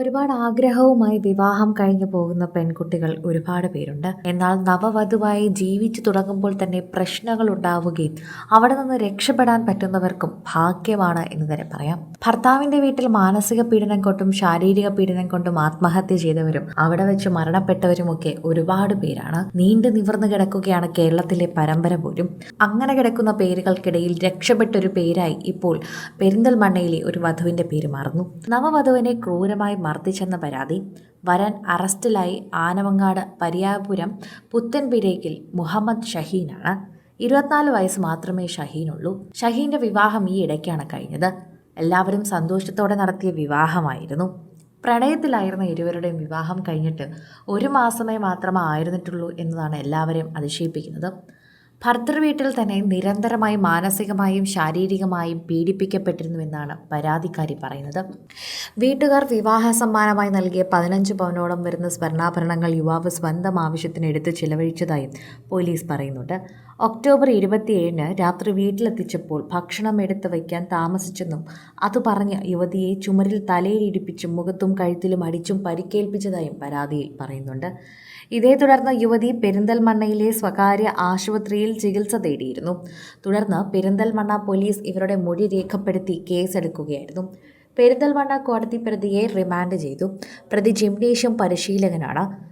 ഒരുപാട് ആഗ്രഹവുമായി വിവാഹം കഴിഞ്ഞു പോകുന്ന പെൺകുട്ടികൾ ഒരുപാട് പേരുണ്ട്. എന്നാൽ നവവധുവായി ജീവിച്ചു തുടങ്ങുമ്പോൾ തന്നെ പ്രശ്നങ്ങൾ ഉണ്ടാവുകയും അവിടെ നിന്ന് രക്ഷപ്പെടാൻ പറ്റുന്നവർക്കും ഭാഗ്യമാണ് എന്ന് തന്നെ പറയാം. ഭർത്താവിന്റെ വീട്ടിൽ മാനസിക പീഡനം കൊണ്ടും ശാരീരിക പീഡനം കൊണ്ടും ആത്മഹത്യ ചെയ്തവരും അവിടെ വെച്ച് മരണപ്പെട്ടവരുമൊക്കെ ഒരുപാട് പേരാണ്. നീണ്ടു നിവർന്നു കിടക്കുകയാണ് കേരളത്തിലെ പരമ്പര പോലും. അങ്ങനെ കിടക്കുന്ന പേരുകൾക്കിടയിൽ രക്ഷപ്പെട്ടൊരു പേരായി ഇപ്പോൾ പെരിന്തൽമണ്ണയിലെ ഒരു വധുവിന്റെ പേര് മാറുന്നു. നവവധുവിനെ ക്രൂരമായി മർദ്ദിച്ചെന്ന പരാതി. വരൻ അറസ്റ്റിലായി ആനവങ്ങാട് പരിയാപുരം പുത്തൻപിരേക്കിൽ മുഹമ്മദ് ഷഹീനാണ്. ഇരുപത്തിനാല് വയസ്സ് മാത്രമേ ഷഹീനുള്ളൂ. ഷഹീന്റെ വിവാഹം ഈ ഇടയ്ക്കാണ് കഴിഞ്ഞത്. എല്ലാവരും സന്തോഷത്തോടെ നടത്തിയ വിവാഹമായിരുന്നു. പ്രണയത്തിലായിരുന്ന ഇരുവരുടെയും വിവാഹം കഴിഞ്ഞിട്ട് ഒരു മാസമേ മാത്രമേ ആയിരുന്നിട്ടുള്ളൂ എന്നതാണ് എല്ലാവരെയും അതിശയിപ്പിക്കുന്നത്. ഭർത്തൃ വീട്ടിൽ തന്നെ നിരന്തരമായി മാനസികമായും ശാരീരികമായും പീഡിപ്പിക്കപ്പെട്ടിരുന്നുവെന്നാണ് പരാതിക്കാരി പറയുന്നത്. വീട്ടുകാർ വിവാഹ സമ്മാനമായി നൽകിയ പതിനഞ്ച് പവനോളം വരുന്ന സ്വർണാഭരണങ്ങൾ യുവാവ് സ്വന്തം ആവശ്യത്തിന് എടുത്ത് ചിലവഴിച്ചതായും പോലീസ് പറയുന്നുണ്ട്. ഒക്ടോബർ ഇരുപത്തിയേഴിന് രാത്രി വീട്ടിലെത്തിച്ചപ്പോൾ ഭക്ഷണം എടുത്തു വയ്ക്കാൻ താമസിച്ചെന്നും അത് പറഞ്ഞ യുവതിയെ ചുമരിൽ തലയിലിടിപ്പിച്ചും മുഖത്തും കഴുത്തിലും അടിച്ചും പരിക്കേൽപ്പിച്ചതായും പരാതിയിൽ പറയുന്നുണ്ട്. ഇതേ തുടർന്ന് യുവതി പെരിന്തൽമണ്ണയിലെ സ്വകാര്യ ആശുപത്രിയിൽ ചികിത്സ തേടിയിരുന്നു. തുടർന്ന് പെരിന്തൽമണ്ണ പോലീസ് ഇവരുടെ മൊഴി രേഖപ്പെടുത്തി കേസെടുക്കുകയായിരുന്നു. പെരിന്തൽമണ്ണ കോടതി പ്രതിയെ റിമാൻഡ് ചെയ്തു. പ്രതി ജിംനേഷ്യം പരിശീലകനാണ്.